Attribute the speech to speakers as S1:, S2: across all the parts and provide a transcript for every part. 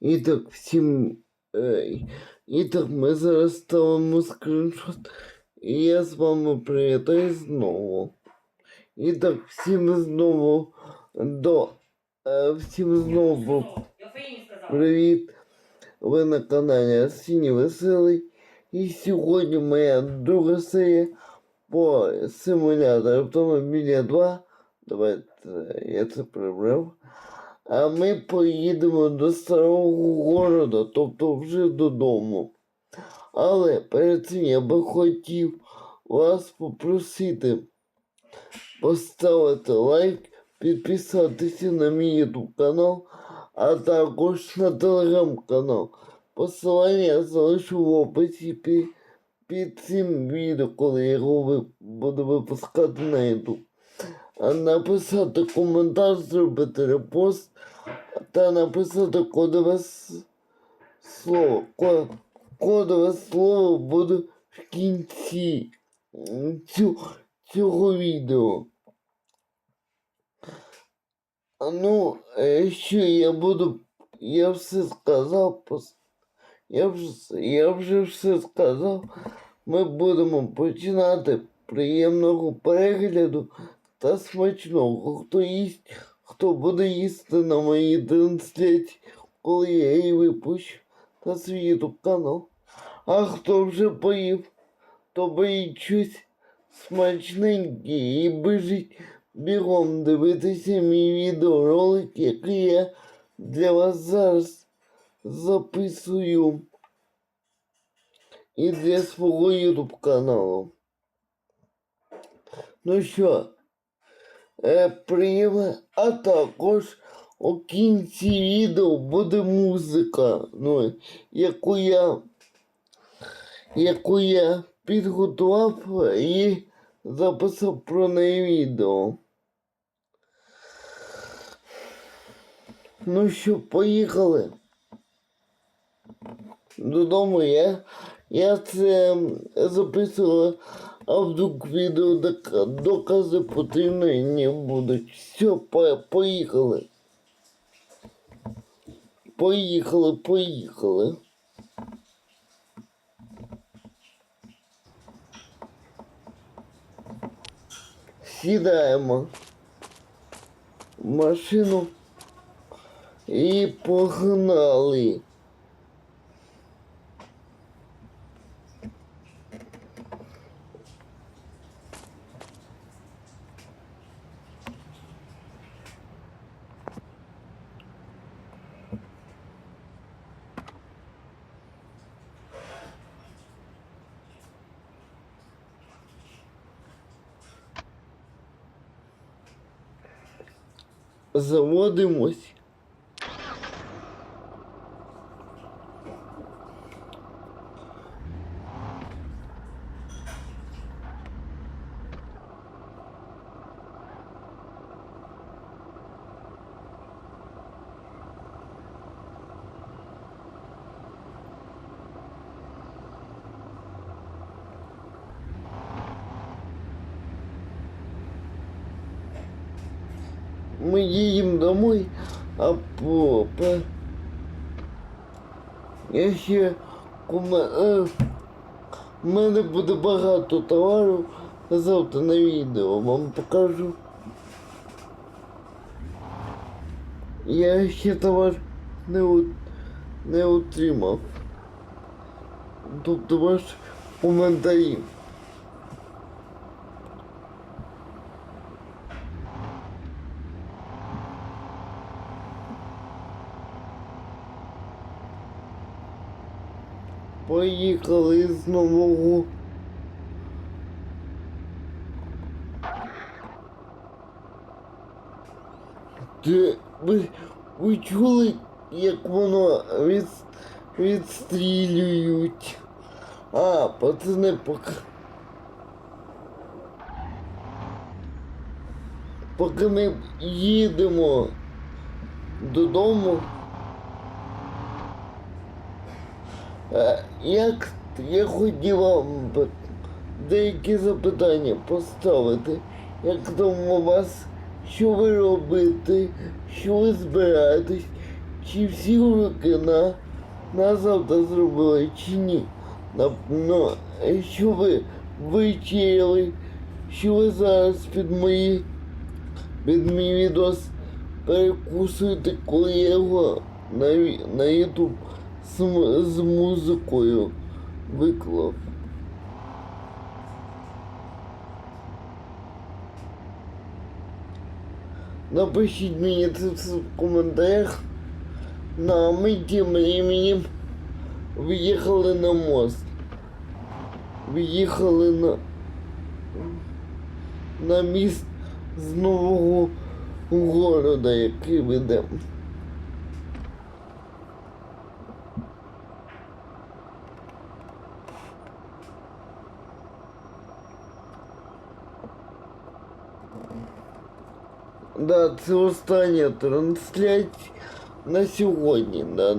S1: І так всім. І так ми зараз ставимо скріншот. І я з вами привітаю знову. І так всім знову до. Е, всім знову привіт. Ви на каналі Арсеній Веселий. І сьогодні моя друга серія по симулятору автомобіля 2. Давайте я це прибрав. А ми поїдемо до старого города, тобто вже додому. Але перед цим я би хотів вас попросити поставити лайк, підписатися на мій YouTube канал, а також на телеграм-канал. Посилання я залишу в описі під, під цим відео, коли я його буду випускати на YouTube. Написати коментар, зробити репост та написати кодове слово. Кодове слово буде в кінці цього відео. Ну, що я буду. Я все сказав. Я вже, я вже все сказав. Ми будемо починати приємного перегляду та смачного. Хто їсть, хто буде їсти на моїй трансляції, коли я її випущу на свій YouTube канал. А хто вже поїв, то боїть щось смачненьке і біжить бігом дивитися мій відеоролик, який я для вас зараз записую. І для свого YouTube каналу. Ну що, е, приємно, а також у кінці відео буде музика, ну, яку я, яку я підготував і записав про неї відео. Ну що, поїхали. Додому я, я це записував, а вдруг відео док- докази потрібні не будуть. Все, по, поїхали. Поїхали, поїхали. Сідаємо в машину і погнали. Заводимось. Мы едем домой, а по, по... Я ще куме... е, в мене буде багато товару. Завтра на відео вам покажу. Я ще товар не, от... не отримав. Тобто ваш коментарі. Поїхали з нового. Ти, ви, ви чули, як воно від, відстрілюють? А, пацани, поки. Поки ми їдемо додому. Е, Як я хотів вам деякі запитання поставити, як там у вас, що ви робите, що ви збираєтесь, чи всі уроки на, на завтра зробили, чи ні. Ну, е, що ви вичеряли, що ви зараз під мої під мій відос перекусуєте, коли я його на, на YouTube з, з музикою виклав. Напишіть мені це в коментарях. Ну, а ми тим временем виїхали на мост. Виїхали на, на міст з нового города, який ведемо. Да, це остання трансляція на сьогодні, да,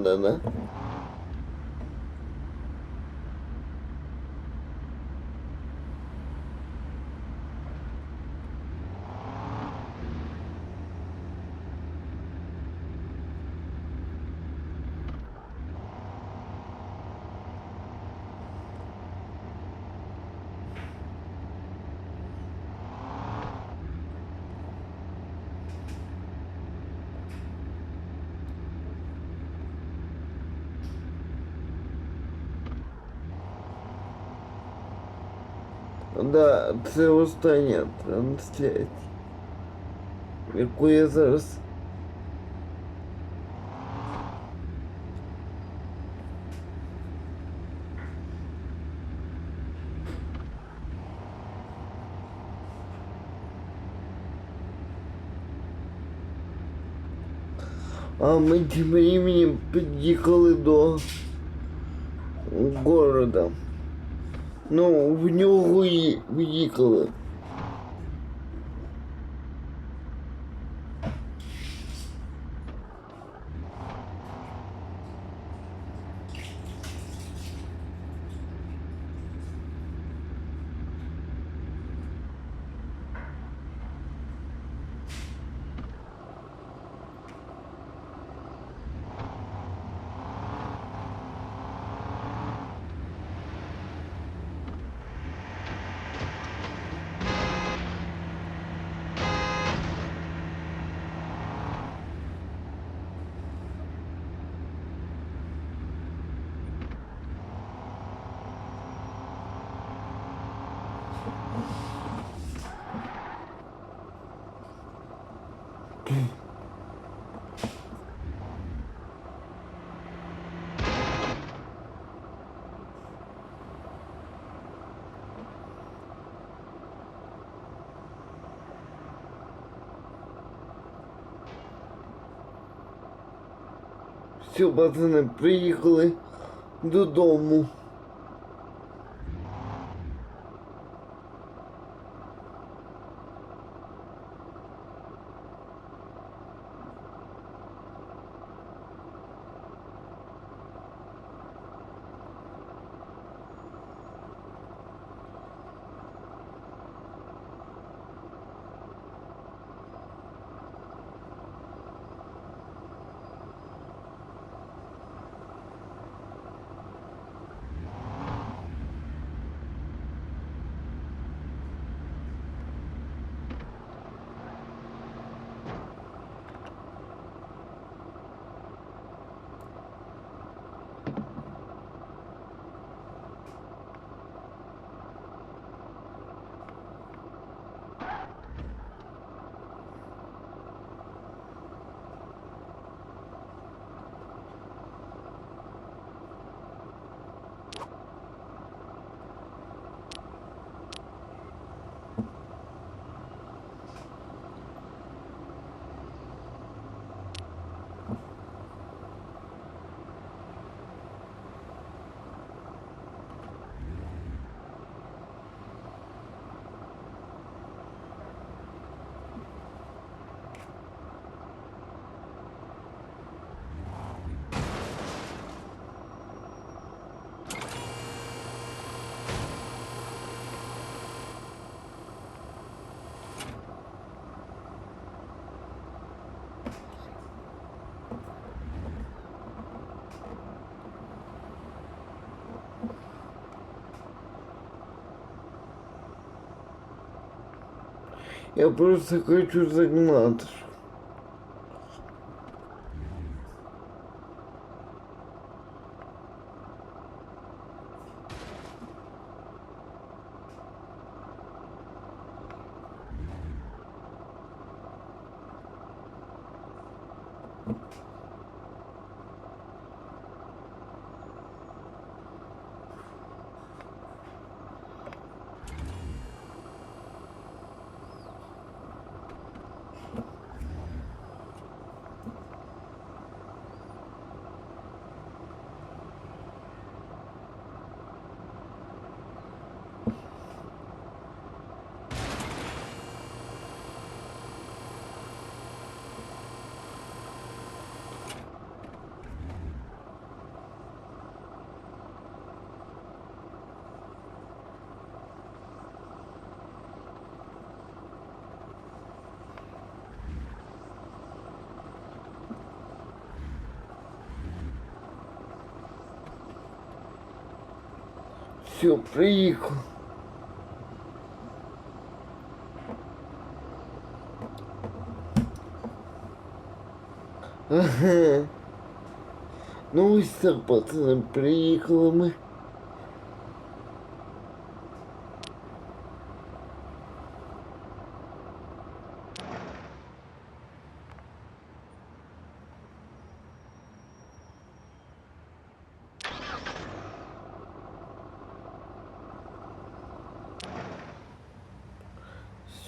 S1: да, да. Да, це остання трансляція, яку я зараз. А ми тим временем під'їхали до города. Ну, в нього і Все, пацани, приїхали додому. Я просто хочу загнати. Все, приїхав. Ну ось так, пацани, приїхали ми.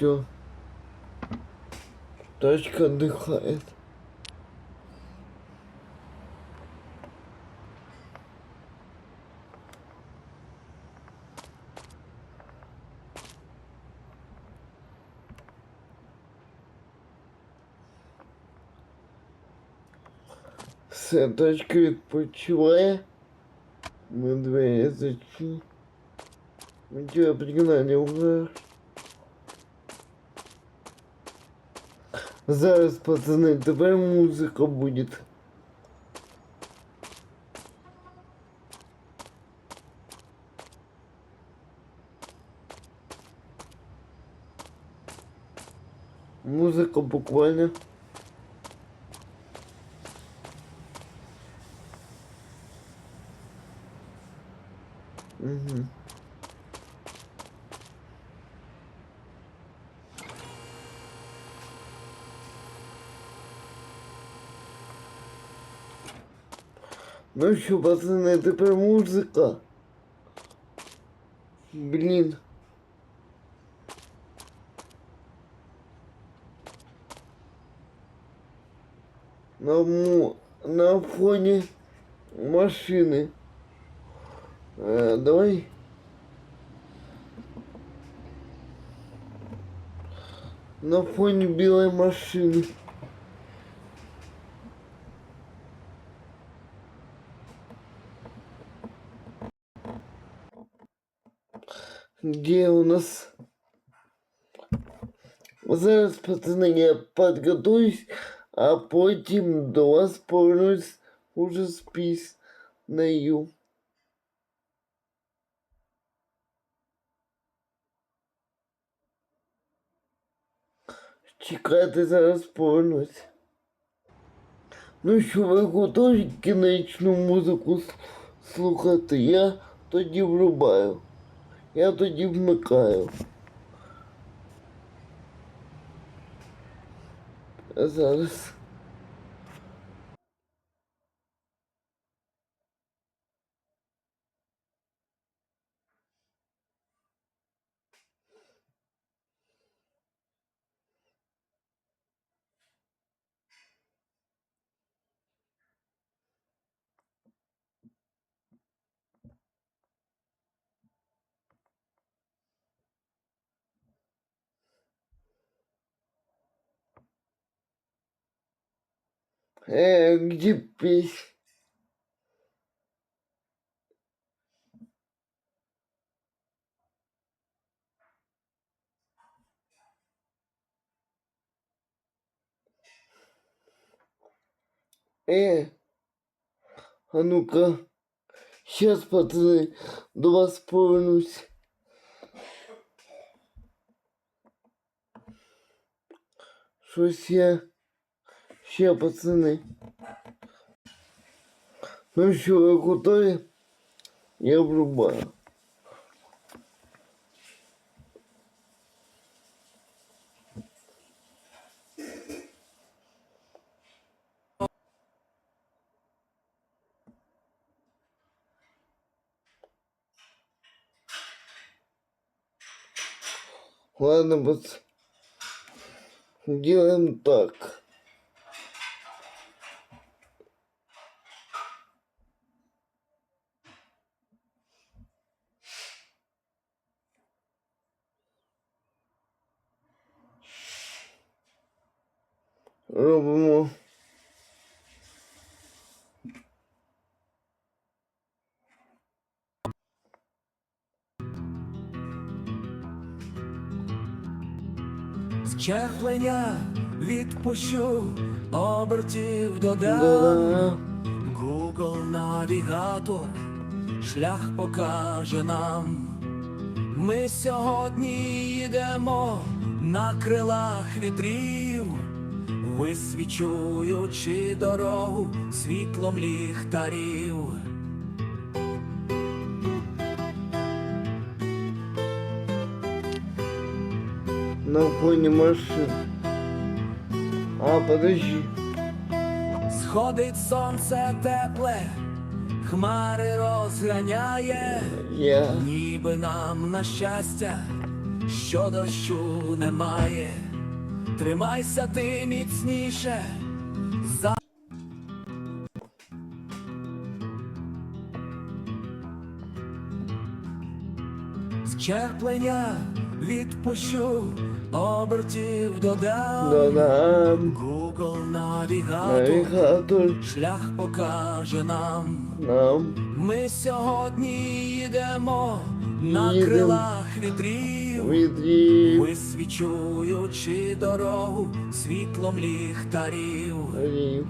S1: Все. Тачка отдыхает. Все, тачка відпочиває. Ми двері зачинили. Ми тебе пригнали уже. Зараз, пацани, тепер музика буде. Музика буквально. Угу. Ну що, пацани, тепер музика. Блін. На, му... на фоні машини. Е, давай. На фоні білої машини. Где у нас? Зараз, пацани, я підготуюсь, а потім до вас повернусь уже з піснею. Чекайте, зараз повернусь. Ну що, ви готові кінечну музику с- слухати? Я тоді врубаю. Я тоді вмикаю. Зараз. Э, где песня? Э, а ну-ка, сейчас, пацаны, до вас повернусь. Щось я ще пацани. Ну що, ви готові? Я врубаю. Ладно, вот делаем так. Робимо
S2: Щеплення відпущу, обертів додам.
S1: да,
S2: Google навігатор шлях покаже нам. Ми сьогодні йдемо на крилах вітрів, висвічуючи дорогу світлом ліхтарів.
S1: на фоне машин. А, подожди.
S2: Сходить сонце тепле, хмари розганяє.
S1: Я.
S2: Ніби нам на щастя, що дощу немає. Тримайся ти міцніше. За... Щеплення відпущу, обертів додам.
S1: Додам.
S2: Google навігатор
S1: Навігатор
S2: шлях покаже нам.
S1: нам.
S2: Ми сьогодні йдемо на крилах вітрів,
S1: Відрів.
S2: висвічуючи дорогу світлом ліхтарів.
S1: Рів.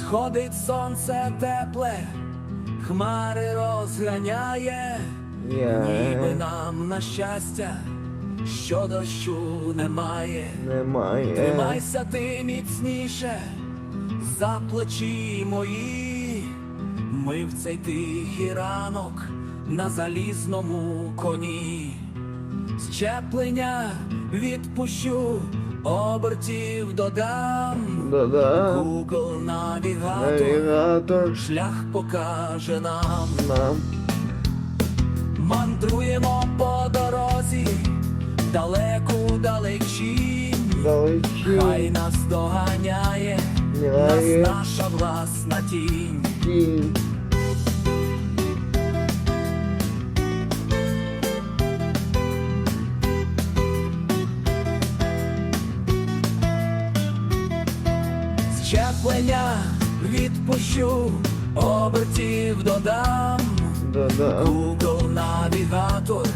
S2: Сходить сонце тепле, хмари розганяє, ніби нам на щастя, що дощу немає.
S1: Немає.
S2: Тримайся ти міцніше, за плечі мої, ми в цей тихий ранок на залізному коні. Щеплення відпущу, обертів додам.
S1: Додам.
S2: Google навігатор
S1: Навігатор
S2: шлях покаже нам.
S1: нам.
S2: Мандруємо по дорозі, далеку далечінь.
S1: Далечі.
S2: Хай нас доганяє, нас наша власна тінь.
S1: Тінь.
S2: Щеплення відпущу, обертів додам.
S1: Додам.
S2: Google навігатор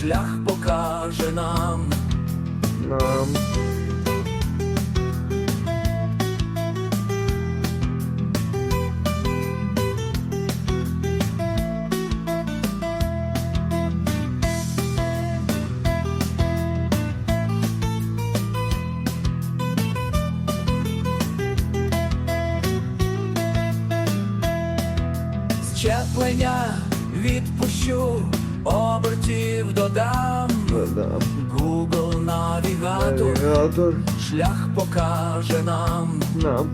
S2: шлях покаже нам.
S1: Нам.
S2: Щеплення відпущу, обертів додам.
S1: Додам.
S2: Google навігатор
S1: Навігатор
S2: шлях покаже нам.
S1: нам.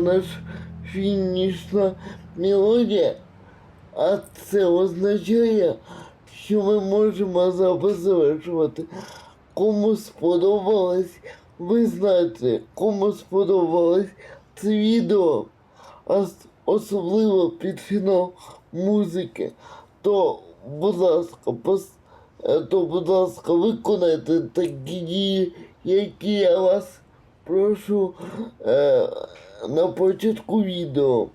S1: Наша фінішна мелодія. А це означає, що ми можемо запис завершувати. Кому сподобалось, ви знаєте, кому сподобалось це відео, особливо під фінал музики, то, будь ласка, пос... е, то, будь ласка, виконайте такі дії, які я вас прошу е, на початку відео.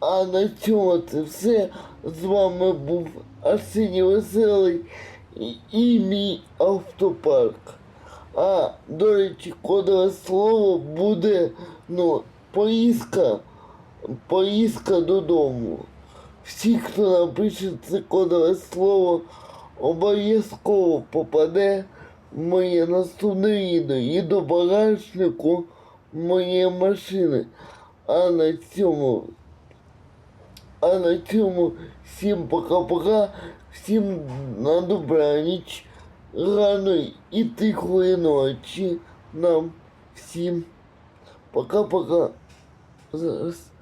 S1: А на цьому це все. З вами був Арсеній Веселий і, і мій автопарк. А, до речі, кодове слово буде ну, поїздка, поїздка додому. Всі, хто напише це кодове слово, обов'язково попаде моє наступне відео і до багажнику моєї машини. А на цьому а на цьому всім пока-пока, всім на добраніч, гарної і тихої ночі нам всім. Пока-пока. Зараз.